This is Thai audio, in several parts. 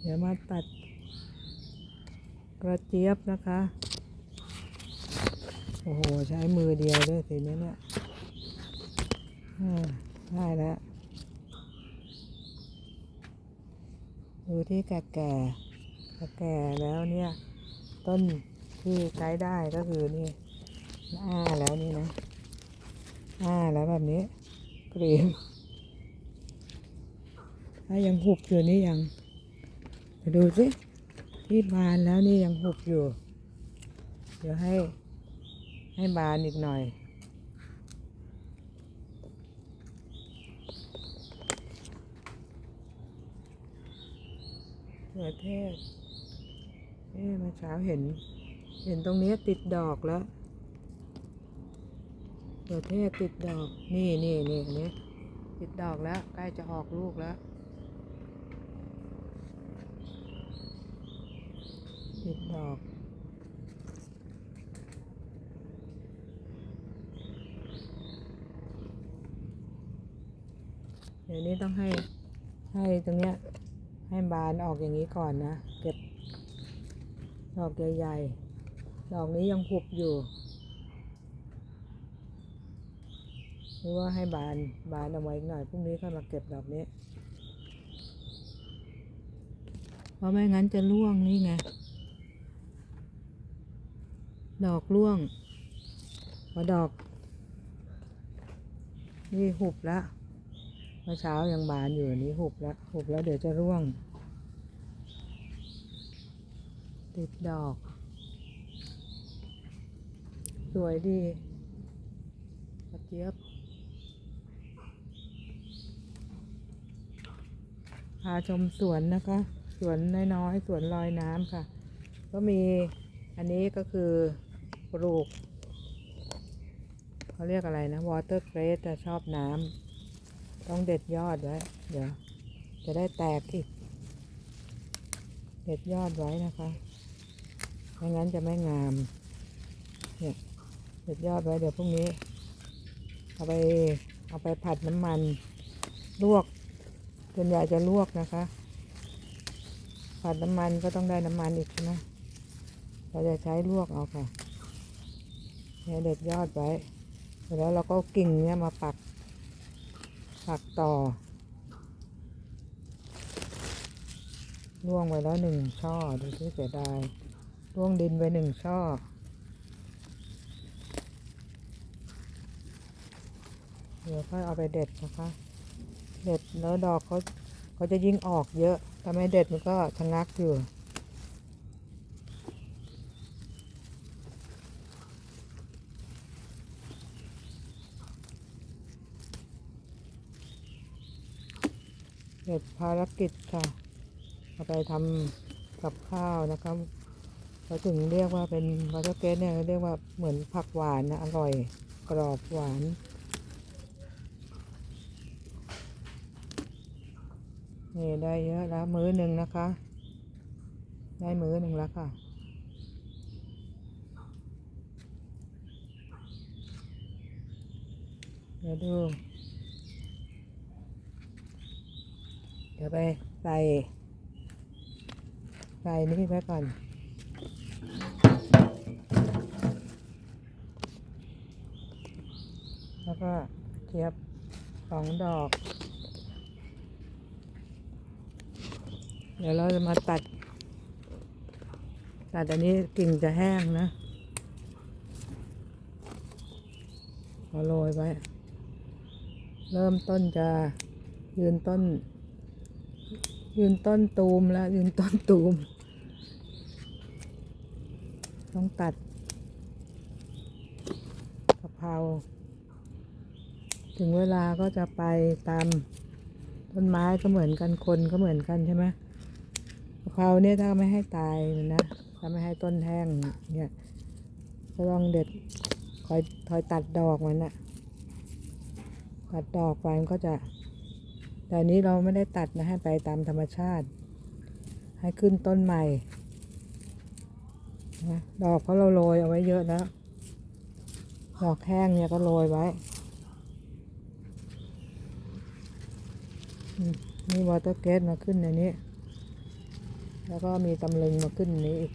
เดี๋ยวมาตัดกระเจี๊ยบนะคะ โอ้โห ใช้มือเดียวด้วยสิเนี่ยเนี่ยได้แล้วดูที่แก่แก่ๆแก่แล้วเนี่ย ต้นที่ใช้ได้ก็คือนี่อ้าแล้วนี่นะอ้าแล้วแบบนี้กรีมถ้ายังหุบอยู่นี่ยัง ไปดูสิที่บานแล้วนี่ยังหุบอยู่ เดี๋ยวให้ให้บานอีกหน่อยเขือเทศเอ๊มื่อเช้าเห็น เห็นตรงนี้ติดดอกแล้วเขือเทศติดดอก นี่นี่นี่นนี้ติดดอกแล้ว ใกล้จะออกลูกแล้ว ติดดอกเดี๋ยวนี้ต้องให้ให้ตรงเนี้ยให้บานออกอย่างนี้ก่อนนะ เก็บดอกใหญ่ๆ ดอกนี้ยังหุบอยู่ หรือว่าให้บานบานเอาไว้อีกหน่อยพรุ่งนี้ค่อยมาเก็บดอกนี้ เพราะไม่งั้นจะร่วงนี่ไง ดอกร่วงพอดอก นี่หุบแล้วเมื่อเช้ายังบานอยู่นนี้หุบแล้วหุบแล้วเดี๋ยวจะร่วง ติดดอก สวยดีกระเจี๊ยบพาชมสวนนะคะ สวนน้อยๆ สวนลอยน้ำค่ะ ก็มีอันนี้ก็คือ ปลูกเขาเรียกอะไรนะวอเตอร์เกรสจะชอบน้ำต้องเด็ดยอดไว้ เดี๋ยว จะได้แตกอีก เด็ดยอดไว้นะคะไม่งั้นจะไม่งาม เนี่ยเด็ดยอดไว้เดี๋ยวพรุ่งนี้ เอาไปเอาไปผัดน้ำมัน ลวกส่วนใหญ่จะลวกนะคะ ผัดน้ำมันก็ต้องได้น้ำมันอีกใช่ไหมเราจะใช้ลวกเอาค่ะ เนี่ยเด็ดยอดไว้แล้วเราก็กิ่งเนี้ยมาปัก ปักต่อล่วงไว้แล้วหนึ่งช่อดูที่เสียดายล่วงดินไปหนึ่งช่อ เดี๋ยวค่อยเอาไปเด็ดนะคะ เด็ดแล้วดอกเขาเขาจะยิ่งออกเยอะถ้าไม่เด็ดมันก็ชะงักอยู่ เสร็จภารกิจค่ะเอาไปทำกับข้าวนะครับเราถึงเรียกว่าเป็นวอเตอร์เกสเนี่ยเรียกว่าเหมือนผักหวานนะอร่อยกรอบหวานนี่ได้เยอะแล้วมื้อหนึ่งนะคะ ได้มื้อหนึ่งแล้วค่ะเดี๋ยวดู เดี๋ยวไปใส่ใส่นี่ไว้ก่อน แล้วก็เทียบสองดอก เดี๋ยวเราจะมาตัด ตัดอันนี้กิ่งจะแห้งนะเอาโรยไว้ เริ่มต้นจะยืนต้น ยืนต้นตูมแล้วยืนต้นตูม ต้องตัดกะเพราถึงเวลาก็จะไปตามต้นไม้ก็เหมือนกันคนก็เหมือนกันใช่ไหมกะเพราเนี่ยถ้าไม่ให้ตายมันนะถ้าไม่ให้ต้นแห้งเนี่ยก็ต้องเด็ดคอยคอยตัดดอกมันนะตัดดอกไปมันก็จะ แต่อันนี้เราไม่ได้ตัดนะให้ไปตามธรรมชาติ ให้ขึ้นต้นใหม่นะดอกเพราะเราโรยเอาไว้เยอะแล้ว ดอกแห้งเนี่ยก็โรยไว้มนี่วอเตอร์เกสมาขึ้นในนี้ แล้วก็มีตำลึงมาขึ้นนี้อีก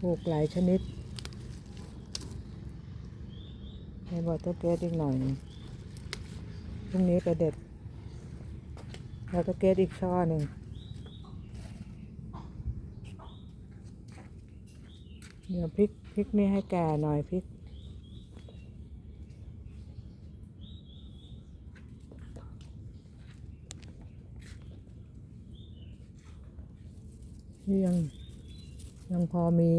ปลูกหลายชนิดในบอตเตอร์เกตอีกหน่อยนึงพรุ่งนี้ไปเด็ด เตอร์เกตอีกช่อหนึ่งเดี๋ยวพริกพริกนี่ให้แก่หน่อยพริกนี่ยังยังพอมี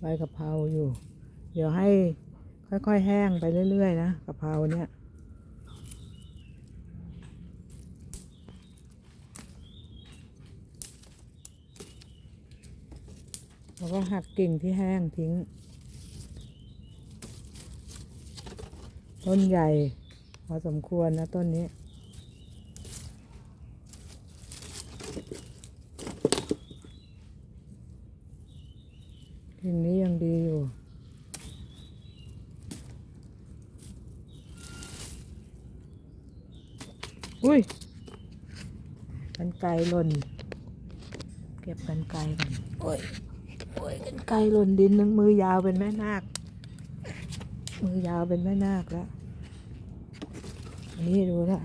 ใบกะเพราอยู่ เดี๋ยวให้ค่อยๆแห้งไปเรื่อยๆนะกะเพราเนี่ย แล้วก็หักกิ่งที่แห้งทิ้ง ต้นใหญ่พอสมควรนะต้นนี้ กิ่งนี้ยังดีอยู่อุ้ยกันไกลหล่น เก็บกันไกลก่อนโอ้ย อ้ยกันไกลหล่นดินนึงมือยาวเป็นแม่นาค มือยาวเป็นแม่นาคแล้วนนี้ดูนะ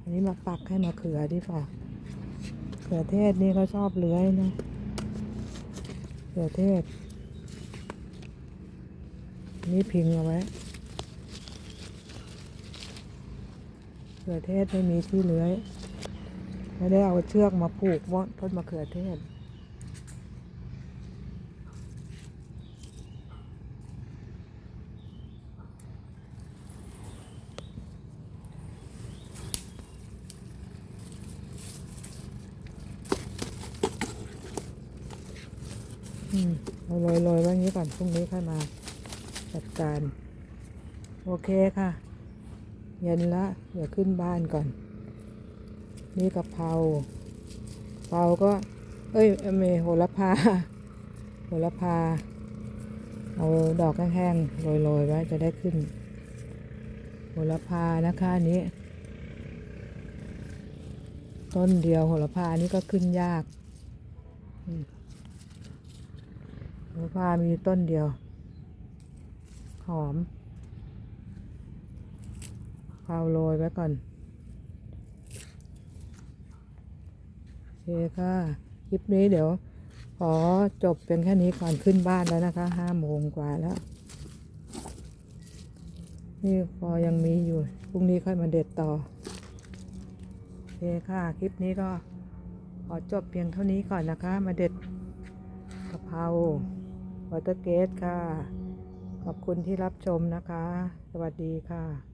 อันนี้มาปักให้มาเขือดีฝ่าเขือเทศนี่เขาชอบเลื้อยนะเขือเทศ นี่พิงเอาไว้เขือเทศไม่มีที่เลื้อย ไม่ได้เอาเชือกมาผูกว่าต้นมะเขือเทศ อืมเราโรยโรยๆไว้อย่างนี้ก่อนพรุ่งนี้ค่อยมาจัดการ โอเคค่ะ เย็นละเดี๋ยวขึ้นบ้านก่อน นี่กะเพราเปาก็ เอ้ยเมโหระพาโหระพา เอาดอกแห้งๆโรยโรยๆไว้จะได้ขึ้นโหระพานะคะอันนี้ ต้นเดียวโหระพานี่ก็ขึ้นยาก อืม โหพามีต้นเดียว หอมเผาโรยไว้ก่อนโอเคค่ะ คลิปนี้เดี๋ยว ขอจบเป็นแค่นี้ก่อนขึ้นบ้านแล้วนะคะ ห้าโมงกว่าแล้ว นี่พอยังมีอยู่ พรุ่งนี้ค่อยมาเด็ดต่อโอเคค่ะ คลิปนี้ก็ขอจบเพียงเท่านี้ก่อนนะคะ มาเด็ดกะเพรา วอเตอร์เกตค่ะ ขอบคุณที่รับชมนะคะ สวัสดีค่ะ